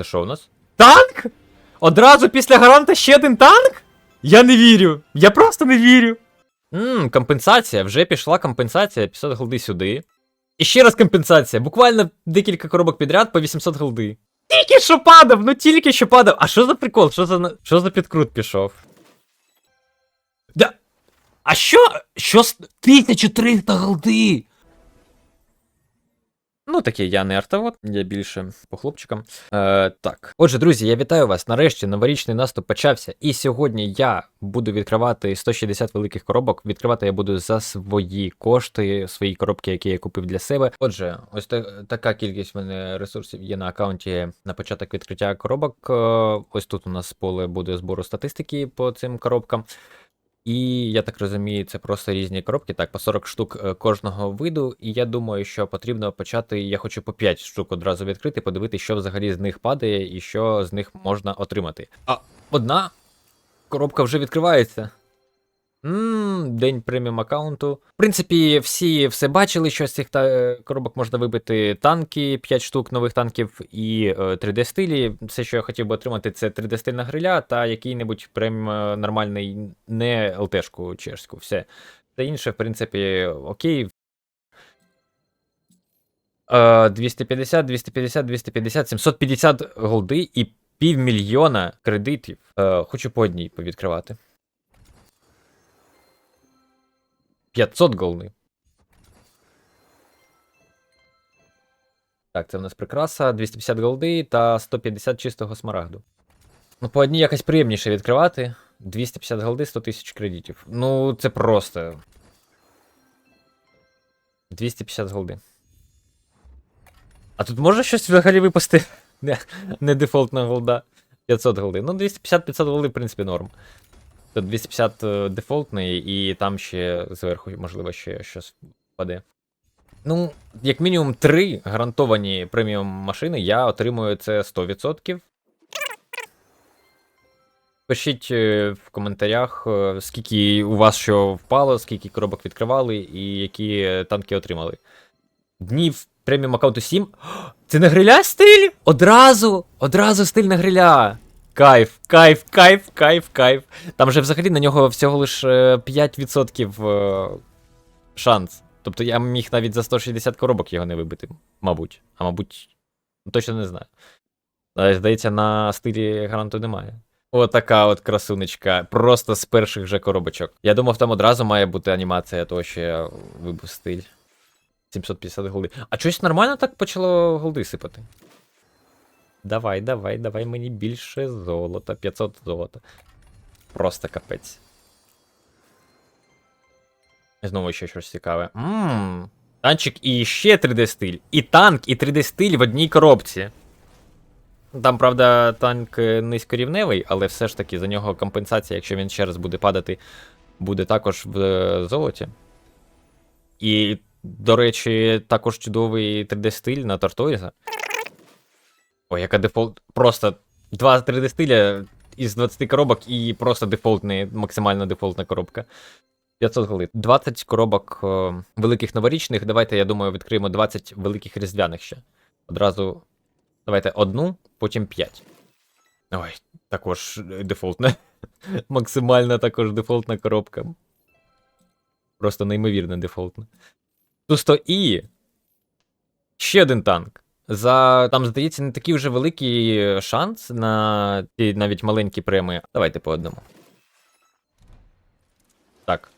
Це що у нас? Танк? Одразу після гаранта ще один танк? Я не вірю. Я просто не вірю. Ммм, компенсація. Вже пішла компенсація. 500 голди сюди. І ще раз компенсація. Буквально декілька коробок підряд по 800 голди. Тільки що падав, ну тільки що падав. А що за прикол? Що за, що за підкрут пішов? Да. А що? Що 1300 голди? Ну, таке, я не артовод, я більше по хлопчикам. Е, так. Отже, друзі, я вітаю вас. Нарешті новорічний наступ почався. І сьогодні я буду відкривати 160 великих коробок. Відкривати я буду за свої кошти, свої коробки, які я купив для себе. Отже, ось та, така кількість в мене ресурсів є на аккаунті на початок відкриття коробок. Е, ось тут у нас поле буде збору статистики по цим коробкам. І я так розумію, це просто різні коробки, так, по 40 штук е, кожного виду. І я думаю, що потрібно почати. Я хочу по 5 штук одразу відкрити, подивитися, що взагалі з них падає і що з них можна отримати. А одна коробка вже відкривається. Ммм, день преміум аккаунту. В принципі, всі все бачили, що з цих та- е, коробок можна вибити танки, 5 штук нових танків і е, 3D стилі. Все, що я хотів би отримати, це 3D стильна гриля та який-небудь прям е, нормальний, не ЛТшку чешську. Все. Та інше, в принципі, окей. Е, 250, 250, 250, 750 голди і півмільйона кредитів. Е, хочу по одній повідкривати. 500 голди. Так, це в нас прикраса, 250 голди та 150 чистого смарагду. Ну, по одній якось приємніше відкривати. 250 голди, 100 тисяч кредитів. Ну, це просто. 250 голди. А тут може щось взагалі випасти? Не, не дефолтна голда. 500 голди. Ну, 250-500 голди, в принципі, норм. Тут 250 е, дефолтний, і там ще зверху, можливо, ще щось впаде. Ну, як мінімум 3 гарантовані преміум машини, я отримую це 100%. Пишіть е, в коментарях, е, скільки у вас що впало, скільки коробок відкривали і які танки отримали. Днів преміум аккаунту 7. Це на гриля стиль? Одразу! Одразу стиль на гриля! Кайф, кайф, кайф, кайф, кайф. Там же взагалі на нього всього лише 5% е, шанс. Тобто я міг навіть за 160 коробок його не вибити, мабуть. А мабуть, точно не знаю. Але, здається, на стилі гаранту немає. Отака от красунечка. Просто з перших же коробочок. Я думав, там одразу має бути анімація того, що я вибив стиль. 750 голди. А щось нормально так почало голди сипати. Давай, давай, давай мені більше золота. 500 золота. Просто капець. Знову ще щось цікаве. Ммм. Танчик і ще 3D стиль. І танк, і 3D стиль в одній коробці. Там, правда, танк е, низькорівневий, але все ж таки за нього компенсація, якщо він ще раз буде падати, буде також в е, золоті. І, до речі, також чудовий 3D стиль на Торторіза. Ой, яка дефолт. Просто два 3D стиля із 20 коробок і просто дефолтний, максимально дефолтна коробка. 500 голди. 20 коробок е, великих новорічних. Давайте, я думаю, відкриємо 20 великих різдвяних ще. Одразу. Давайте одну, потім 5. Ой, також дефолтна. Максимально також дефолтна коробка. Просто неймовірно дефолтна. Ту і. Ще один танк. За там, здається, не такий вже великий шанс на ті навіть маленькі преми. Давайте по одному. Так.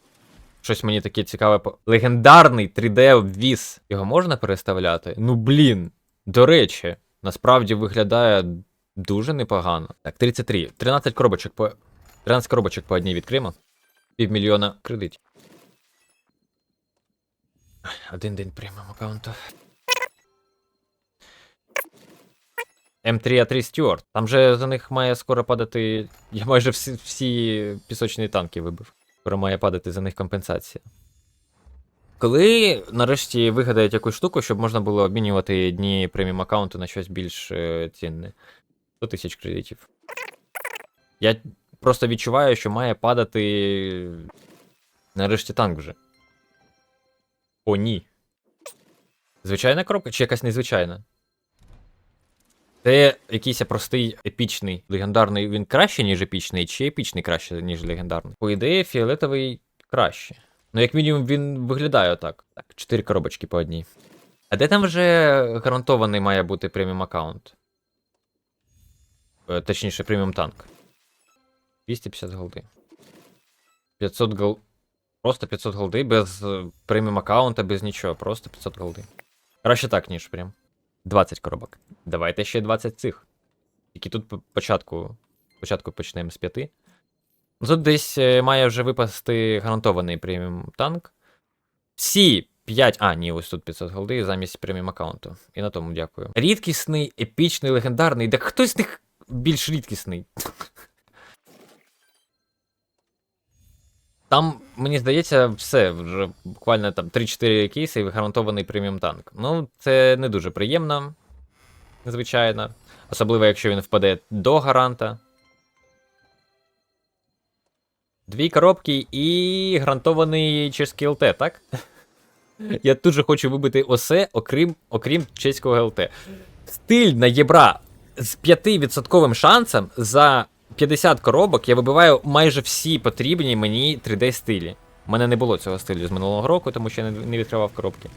Щось мені таке цікаве. Легендарний 3D віз. Його можна переставляти? Ну блін. До речі, насправді виглядає дуже непогано. Так, 33. 13 коробочок по. 13 коробочок по одній відкриємо. Півмільйона кредитів. Один день преміум аккаунту. М3А3 Стюарт. Там же за них має скоро падати. Я майже всі, всі пісочні танки вибив. Скоро має падати за них компенсація. Коли нарешті вигадають якусь штуку, щоб можна було обмінювати дні преміум аккаунту на щось більш е, цінне. 100 тисяч кредитів. Я просто відчуваю, що має падати. Нарешті танк вже. О, ні. Звичайна коробка чи якась незвичайна? Це якийсь простий епічний легендарний. Він краще, ніж епічний, чи епічний краще, ніж легендарний? По ідеї, фіолетовий краще. Ну, як мінімум, він виглядає отак. Так, чотири коробочки по одній. А де там вже гарантований має бути преміум аккаунт? Е, Точніше, преміум танк. 250 голди. 500 гол. Просто 500 голди без е, преміум аккаунта, без нічого. Просто 500 голди. Краще так, ніж прям. 20 коробок. Давайте ще 20 цих. Тільки тут початку початку. Почнемо з 5. Тут десь е, має вже випасти гарантований преміум танк. Всі 5. А, ні, ось тут 500 голди замість преміум аккаунту. І на тому дякую. Рідкісний, епічний, легендарний. Да хтось з них більш рідкісний. Там, мені здається, все, вже буквально там 3-4 кейси і гарантований преміум танк. Ну, це не дуже приємно, звичайно. Особливо, якщо він впаде до гаранта. Дві коробки і гарантований чеський ЛТ, так? Я тут же хочу вибити осе, окрім, окрім чеського ЛТ. Стиль на єбра з 5% шансом за 50 коробок я вибиваю майже всі потрібні мені 3D стилі. У мене не було цього стилю з минулого року, тому що я не, відкривав коробки.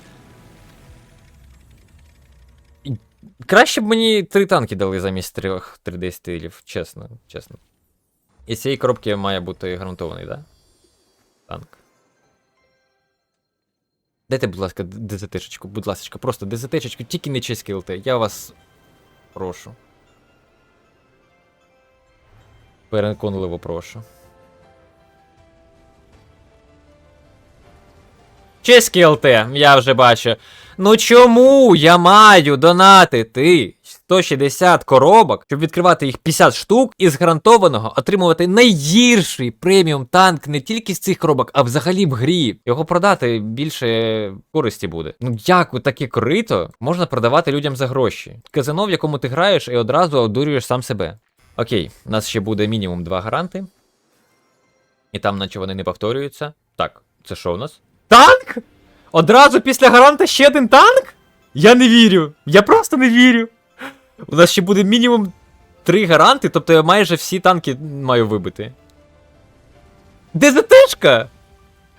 Краще б мені три танки дали замість трьох 3D стилів, чесно, чесно. І з цієї коробки має бути гарантований? Да? Танк. Дайте, будь ласка, ДЗТшечку, будь ласка, просто ДЗТшечку, тільки не чеський ЛТ, я вас прошу. Переконливо прошу. Чеський ЛТ, я вже бачу. Ну чому я маю донатити 160 коробок, щоб відкривати їх 50 штук і з гарантованого отримувати найгірший преміум танк не тільки з цих коробок, а взагалі в грі. Його продати більше користі буде. Ну як у таке корито можна продавати людям за гроші? Казино, в якому ти граєш, і одразу одурюєш сам себе. Окей, у нас ще буде мінімум два гаранти. І там, наче вони не повторюються. Так, це що у нас? Танк? Одразу після гаранта ще один танк? Я не вірю. Я просто не вірю. У нас ще буде мінімум три гаранти, тобто я майже всі танки маю вибити. ДЗТшка?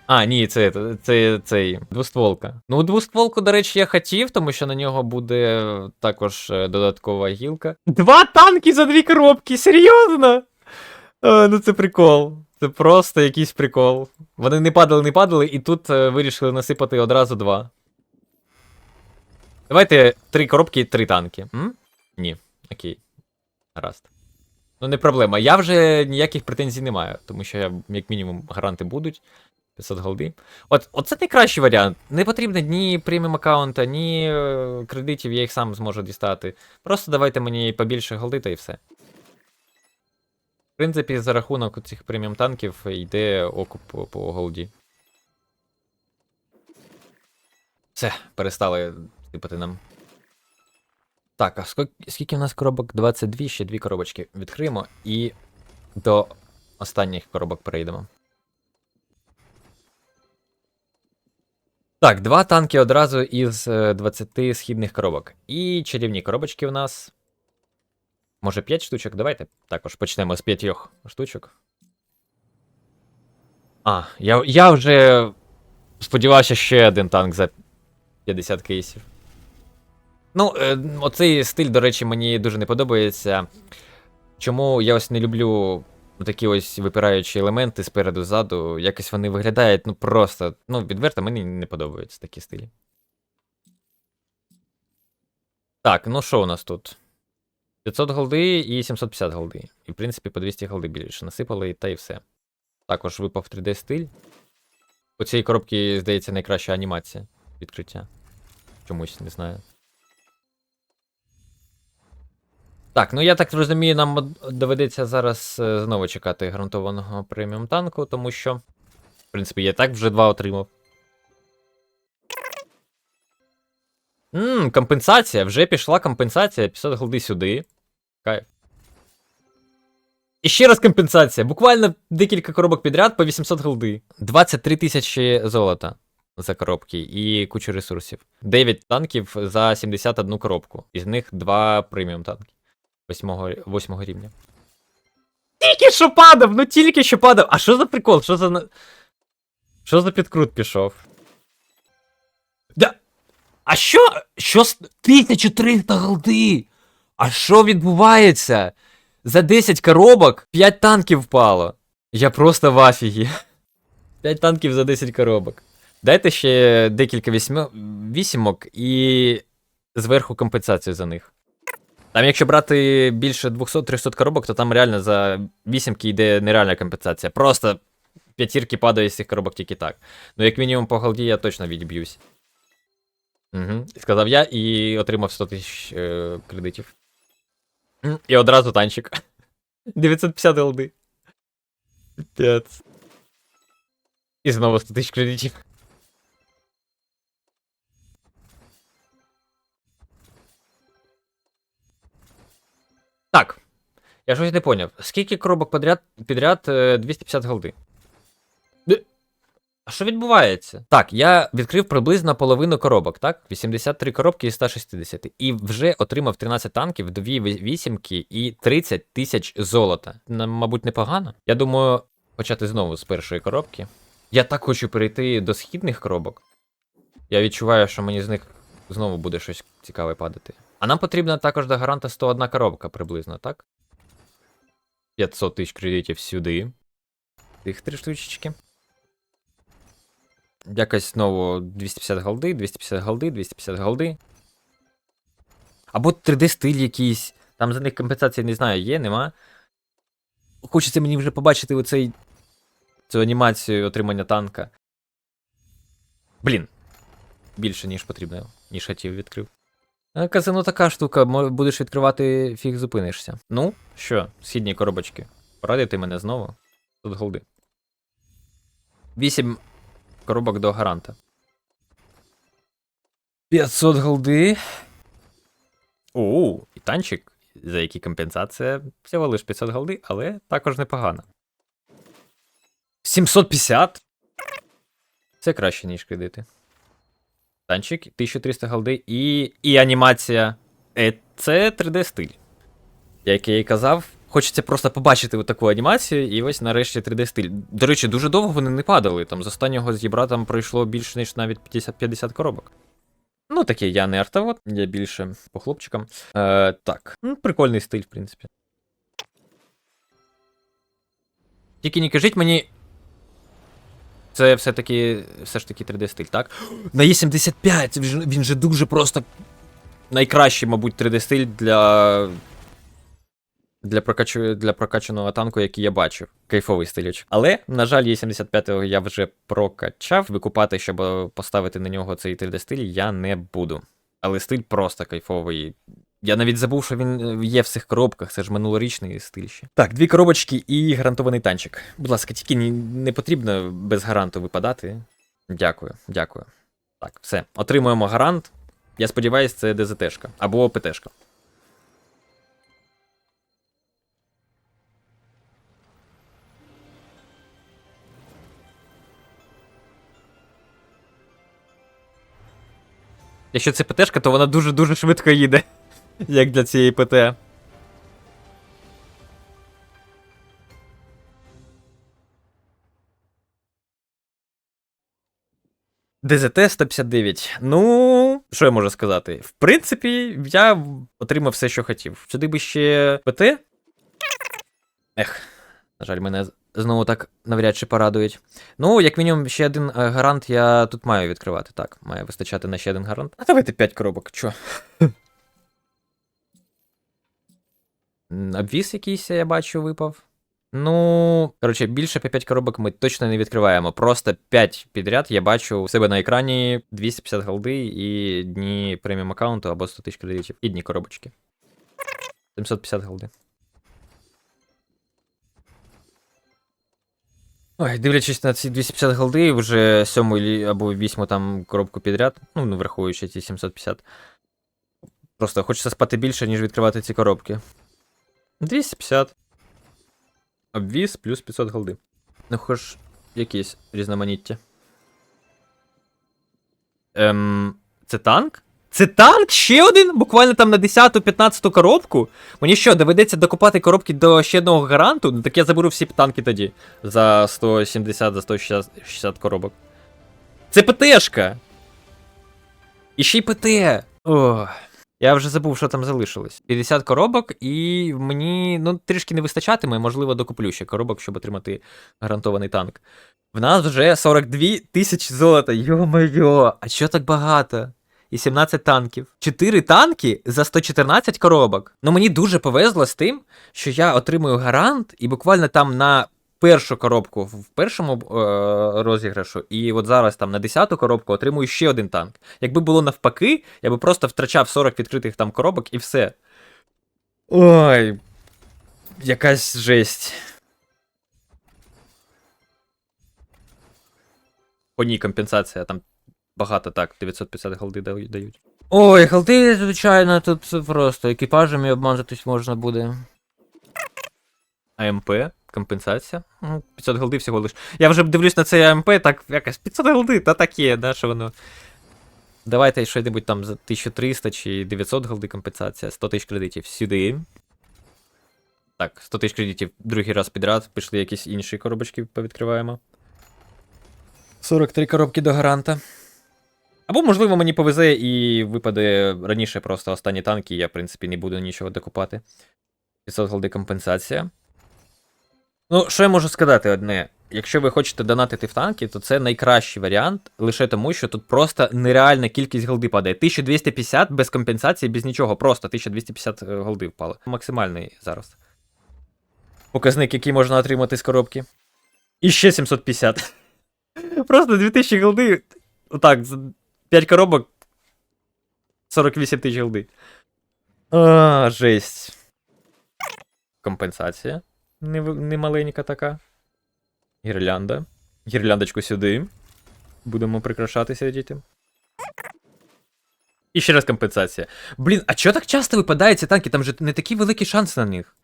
А, ні, це, це, це цей двостволка. Ну, двостволку, до речі, я хотів, тому що на нього буде також е, додаткова гілка. Два танки за дві коробки, серйозно? А, ну це прикол. Це просто якийсь прикол. Вони не падали, не падали, і тут е, вирішили насипати одразу два. Давайте три коробки і три танки. М? Ні. Окей. Гаразд. Ну, не проблема. Я вже ніяких претензій не маю, тому що я, як мінімум, гаранти будуть. 500 голди. От, оце найкращий варіант. Не потрібно ні преміум аккаунта, ні е, кредитів, я їх сам зможу дістати. Просто давайте мені побільше голди та і все. В принципі, за рахунок цих преміум танків йде окуп по, по голді. Все, перестали сипати нам. Так, а скільки, скільки в нас коробок? 22, ще дві коробочки відкриємо і до останніх коробок перейдемо. Так, два танки одразу із е, 20 східних коробок. І чарівні коробочки в нас. Може 5 штучок? Давайте також почнемо з 5 штучок. А, я, я вже сподівався ще один танк за 50 кейсів. Ну, е, оцей стиль, до речі, мені дуже не подобається. Чому я ось не люблю такі ось випираючі елементи спереду ззаду. Якось вони виглядають, ну просто. Ну, відверто, мені не подобаються такі стилі. Так, ну що у нас тут? 500 голди і 750 голди. І, в принципі, по 200 голди більше насипали, та і все. Також випав 3D стиль. У цієї коробки, здається, найкраща анімація відкриття. Чомусь, не знаю. Так, ну я так розумію, нам доведеться зараз е, знову чекати гарантованого преміум танку, тому що, в принципі, я так вже два отримав. Ммм, компенсація. Вже пішла компенсація. 500 голди сюди. Кайф. І ще раз компенсація. Буквально декілька коробок підряд по 800 голди. 23 тисячі золота за коробки і кучу ресурсів. 9 танків за 71 коробку. Із них 2 преміум танки. Восьмого, восьмого рівня. Тільки що падав, ну тільки що падав. А що за прикол? Що за. Що за підкрут пішов? Да. А що? Що з 1300 голди? А що відбувається? За 10 коробок 5 танків впало. Я просто в афігі. 5 танків за 10 коробок. Дайте ще декілька вісімок і зверху компенсацію за них. Там, якщо брати більше 200-300 коробок, то там реально за вісімки йде нереальна компенсація. Просто п'ятірки падають з цих коробок тільки так. Ну, як мінімум, по голді я точно відб'юсь. Угу. Сказав я і отримав 100 тисяч е, кредитів. І одразу танчик. 950 голди. І знову 100 тисяч кредитів. Так. Я щось не поняв. Скільки коробок подряд, підряд е, 250 голди? А що відбувається? Так, я відкрив приблизно половину коробок, так? 83 коробки із 160. І вже отримав 13 танків, 2 вісімки і 30 тисяч золота. Нам, мабуть, непогано. Я думаю, почати знову з першої коробки. Я так хочу перейти до східних коробок. Я відчуваю, що мені з них знову буде щось цікаве падати. А нам потрібна також до гаранта 101 коробка приблизно, так? 500 тисяч кредитів сюди. Тих три штучечки. Якось знову 250 голди, 250 голди, 250 голди. Або 3D стиль якийсь. Там за них компенсації не знаю, є, нема. Хочеться мені вже побачити оцей. Цю анімацію отримання танка. Блін. Більше, ніж потрібно, ніж хотів відкрив. А, Казино така штука, будеш відкривати, фіг зупинишся. Ну, що, східні коробочки. Порадити мене знову. Тут голди. 8 коробок до гаранта. 500 голди. Оу, і танчик, за який компенсація всього лиш 500 голди, але також непогано. 750? Це краще, ніж кредити. Танчик, 1300 голди і, і анімація. Е, це 3D стиль. Як я і казав, хочеться просто побачити таку анімацію, і ось нарешті 3D стиль. До речі, дуже довго вони не падали. Там з останнього зібра там пройшло більше, ніж навіть 50, 50 коробок. Ну, таке, я не артовод, я більше по хлопчикам. Е, так, ну, прикольний стиль, в принципі. Тільки не кажіть мені. Це все-таки все ж таки 3D стиль, так? На Е75! Він же, дуже просто найкращий, мабуть, 3D стиль для. Для, прокачу... для прокачаного танку, який я бачив. Кайфовий стильочок. Але, на жаль, Е75 я вже прокачав. Викупати, щоб поставити на нього цей 3D стиль, я не буду. Але стиль просто кайфовий. Я навіть забув, що він е, є в цих коробках, це ж минулорічний стиль ще. Так, дві коробочки і гарантований танчик. Будь ласка, тільки не, потрібно без гаранту випадати. Дякую, дякую. Так, все. Отримуємо гарант. Я сподіваюся, це ДЗТшка або ПТшка. Якщо це ПТшка, то вона дуже-дуже швидко їде. Як для цієї ПТ. ДЗТ 159. Ну, що я можу сказати? В принципі, я отримав все, що хотів. Сюди би ще ПТ. Ех, на жаль, мене знову так навряд чи порадують. Ну, як мінімум, ще один е, гарант я тут маю відкривати. Так, має вистачати на ще один гарант. А давайте 5 коробок, чо? Обвіс якийсь, я бачу, випав. Ну, коротше, більше по 5 коробок ми точно не відкриваємо. Просто 5 підряд я бачу у себе на екрані 250 голди і дні преміум аккаунту або 100 тисяч кредитів. І дні коробочки. 750 голди. Ой, дивлячись на ці 250 голди, вже сьому або вісьму там коробку підряд, ну, не враховуючи ці 750. Просто хочеться спати більше, ніж відкривати ці коробки. 250. Обвіз плюс 500 голди. Ну, хоч якісь різноманіття. Ем, це танк? Це танк? Ще один? Буквально там на 10-15 коробку? Мені що, доведеться докупати коробки до ще одного гаранту? Ну так я заберу всі танки тоді. За 170, за 160 коробок. Це ПТшка! І ще й ПТ! Ох. Я вже забув, що там залишилось. 50 коробок, і мені ну, трішки не вистачатиме, можливо, докуплю ще коробок, щоб отримати гарантований танк. В нас вже 42 тисячі золота. Йо-моє, а що так багато? І 17 танків. 4 танки за 114 коробок. Ну мені дуже повезло з тим, що я отримую гарант, і буквально там на першу коробку в першому е, розіграшу, і от зараз там на 10-ту коробку отримую ще один танк. Якби було навпаки, я би просто втрачав 40 відкритих там коробок і все. Ой. Якась жесть. По ній компенсація там багато так, 950 голди дають. Ой, голди, звичайно, тут просто екіпажами обмазатись можна буде. АМП, компенсація. Ну, 500 голди всього лиш. Я вже дивлюсь на цей АМП, так якось 500 голди, та таке, да, що воно. Давайте щось там за 1300 чи 900 голди компенсація, 100 тисяч кредитів сюди. Так, 100 тисяч кредитів другий раз підряд, пішли якісь інші коробочки повідкриваємо. 43 коробки до гаранта. Або, можливо, мені повезе і випаде раніше просто останні танки, і я, в принципі, не буду нічого докупати. 500 голди компенсація. Ну, що я можу сказати одне? Якщо ви хочете донатити в танки, то це найкращий варіант, лише тому, що тут просто нереальна кількість голди падає. 1250 без компенсації, без нічого, просто 1250 е, голди впало. Максимальний зараз. Показник, який можна отримати з коробки. І ще 750. Просто 2000 голди. Отак, за 5 коробок. 48 тисяч голди. А, жесть. Компенсація. Не, не маленька така. Гірлянда. Гірляндочку сюди. Будемо прикрашатися дітям. І ще раз компенсація. Блін, а чого так часто випадають ці танки? Там же не такі великі шанси на них.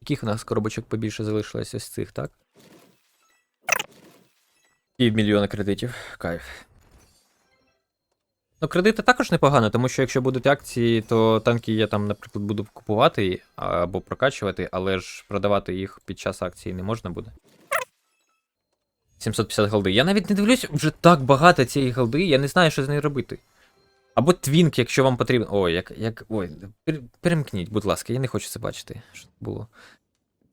Яких у нас коробочок побільше залишилось ось цих, так? Півмільйона кредитів. Кайф. Ну, кредити також непогано, тому що якщо будуть акції, то танки я там, наприклад, буду купувати або прокачувати, але ж продавати їх під час акції не можна буде. 750 голди. Я навіть не дивлюсь, вже так багато цієї голди, я не знаю, що з нею робити. Або твінк, якщо вам потрібен. Ой, як. як. Ой, перемкніть, будь ласка, я не хочу це бачити, що було.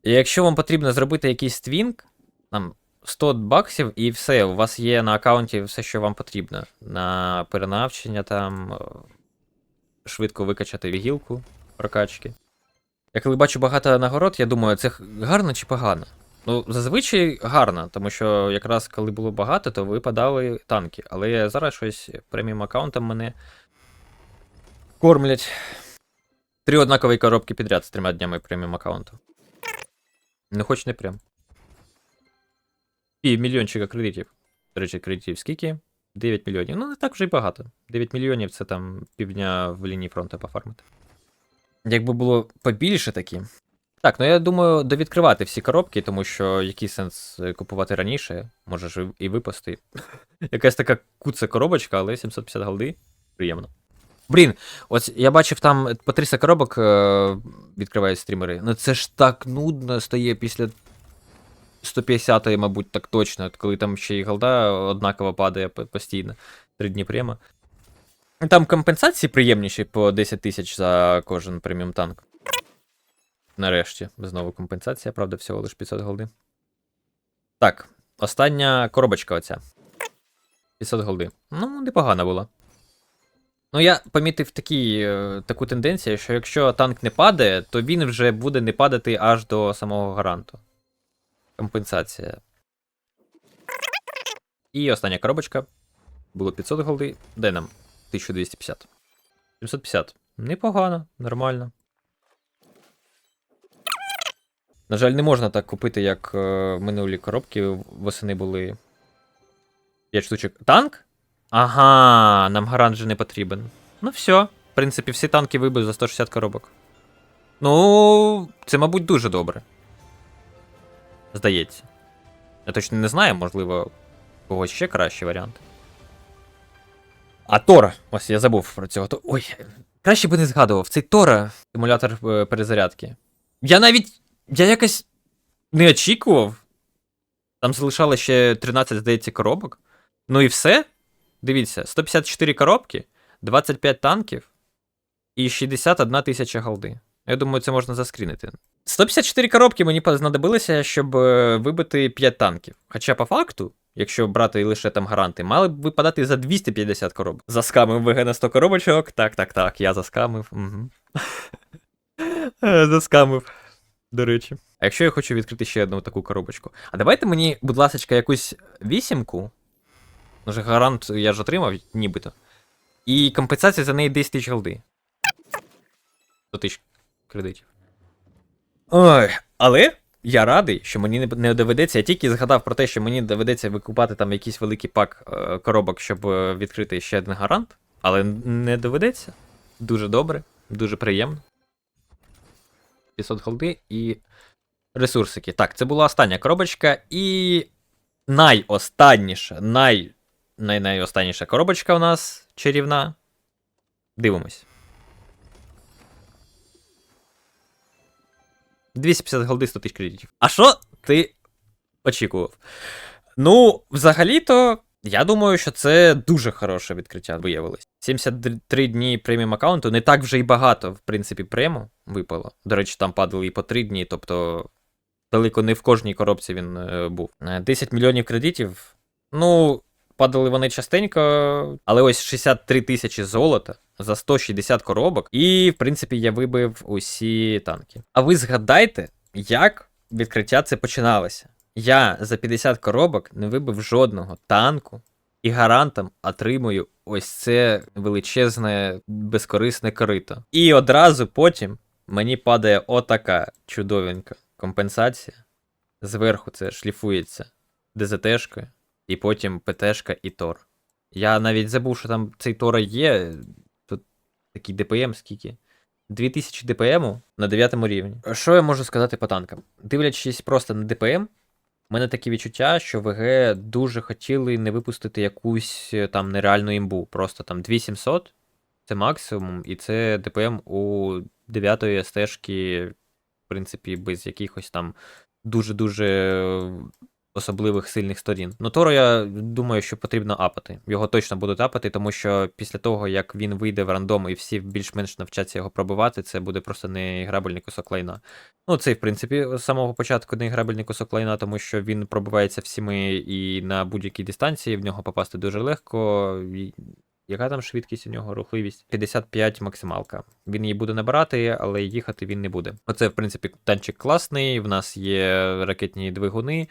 І якщо вам потрібно зробити якийсь твінк, там 100 баксів, і все, у вас є на аккаунті все, що вам потрібно. На перенавчення там, е, швидко викачати вігілку прокачки. Я коли бачу багато нагород, я думаю, це гарно чи погано? Ну, зазвичай гарно, тому що якраз коли було багато, то випадали танки. Але зараз щось преміум аккаунтом мене кормлять. Три однакові коробки підряд з трьома днями преміум аккаунту. Не хоч не прям. І мільйончика кредитів. До речі, кредитів скільки? 9 мільйонів. Ну, не так вже й багато. 9 мільйонів це там півдня в лінії фронту пофармити. Якби було побільше такі. Так, ну я думаю, довідкривати всі коробки, тому що який сенс е, купувати раніше, може ж і випасти. Якась така куца коробочка, але 750 голди. Приємно. Блін, ось я бачив там по 300 коробок е- відкривають стрімери. Ну це ж так нудно стає після 150-ї, мабуть, так точно, коли там ще і голда однаково падає постійно. Три дні прямо. Там компенсації приємніші по 10 тисяч за кожен преміум танк. Нарешті, знову компенсація, правда, всього лише 500 голди. Так, остання коробочка оця. 500 голди. Ну, непогана була. Ну, я помітив такі, е, таку тенденцію, що якщо танк не падає, то він вже буде не падати аж до самого гаранту. Компенсація. І остання коробочка. Було 500 голди. Дай нам 1250. 750. Непогано, нормально. На жаль, не можна так купити, як е, минулі коробки восени були. 5 штучок. Танк? Ага, нам гарант же не потрібен. Ну все. В принципі, всі танки вибив за 160 коробок. Ну, це, мабуть, дуже добре. Здається. Я точно не знаю, можливо, когось ще кращий варіант. А Тора, ось я забув про цього. Ой, краще би не згадував. Цей Тора, симулятор е, перезарядки. Я навіть. Я якось не очікував. Там залишалося ще 13, здається, коробок. Ну і все. Дивіться, 154 коробки, 25 танків і 61 тисяча голди. Я думаю, це можна заскрінити. 154 коробки мені знадобилися, щоб е, вибити 5 танків. Хоча по факту, якщо брати лише там гаранти, мали б випадати за 250 коробок. Заскамив ВГ на 100 коробочок. Так, так, так, я заскамив. Угу. заскамив. До речі. А якщо я хочу відкрити ще одну таку коробочку. А давайте мені, будь ласка, якусь вісімку. Ну ж гарант я ж отримав, нібито. І компенсація за неї 10 тисяч голди. 100 тисяч кредитів. Ой, але я радий, що мені не- доведеться. Я тільки згадав про те, що мені доведеться викупати там якийсь великий пак е, коробок, щоб е, відкрити ще один гарант. Але не доведеться. Дуже добре, дуже приємно. 500 голди і ресурсики. Так, це була остання коробочка, і найостанніша, най, най, найостанніша коробочка у нас чарівна. Дивимось. 250 голди 100 тисяч кредитів. А що ти очікував? Ну, взагалі-то, я думаю, що це дуже хороше відкриття виявилось. 73 дні преміум аккаунту не так вже й багато, в принципі, прему випало. До речі, там падали і по 3 дні, тобто далеко не в кожній коробці він е, був. Е, 10 мільйонів кредитів. Ну, падали вони частенько, але ось 63 тисячі золота за 160 коробок. І, в принципі, я вибив усі танки. А ви згадайте, як відкриття це починалося. Я за 50 коробок не вибив жодного танку, і гарантом отримую ось це величезне безкорисне корито. І одразу потім мені падає отака чудовенька компенсація. Зверху це шліфується ДЗТшкою, і потім ПТшка і Тор. Я навіть забув, що там цей Тора є. Тут такий ДПМ скільки? 2000 ДПМу на 9 рівні. Що я можу сказати по танкам? Дивлячись просто на ДПМ, у мене таке відчуття, що ВГ дуже хотіли не випустити якусь е, там нереальну імбу. Просто там 2700 це максимум, і це ДПМ у 9 стежки, в принципі, без якихось там дуже-дуже особливих сильних сторін. Ну, Торо, я думаю, що потрібно апати. Його точно будуть апати, тому що після того, як він вийде в рандом і всі більш-менш навчаться його пробивати, це буде просто неіграбельний кусок лайна. Ну, це, в принципі, з самого початку неіграбельний кусок лайна, тому що він пробивається всіми і на будь-якій дистанції, в нього попасти дуже легко. Яка там швидкість у нього, рухливість? 55 максималка. Він її буде набирати, але їхати він не буде. Оце, в принципі, танчик класний. В нас є ракетні двигуни.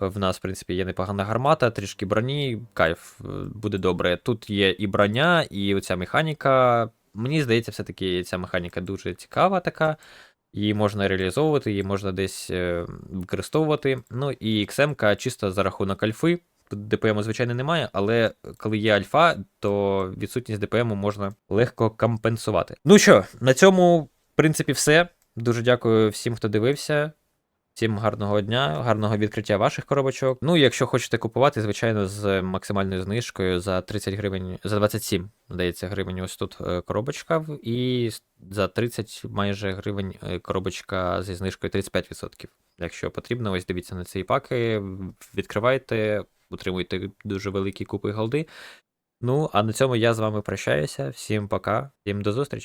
В нас, в принципі, є непогана гармата, трішки броні, кайф, е, буде добре. Тут є і броня, і оця механіка. Мені здається, все-таки ця механіка дуже цікава така. Її можна реалізовувати, її можна десь е, використовувати. Ну і XM чисто за рахунок альфи. Тут ДПМу, звичайно, немає, але коли є альфа, то відсутність ДПМу можна легко компенсувати. Ну що, на цьому, в принципі, все. Дуже дякую всім, хто дивився. Всім гарного дня, гарного відкриття ваших коробочок. Ну, якщо хочете купувати, звичайно, з максимальною знижкою за 30 гривень, за 27, здається, гривень ось тут е, коробочка, і за 30 майже гривень е, коробочка зі знижкою 35%. Якщо потрібно, ось дивіться на ці паки, відкривайте, отримуйте дуже великі купи голди. Ну, а на цьому я з вами прощаюся. Всім пока, всім до зустрічі.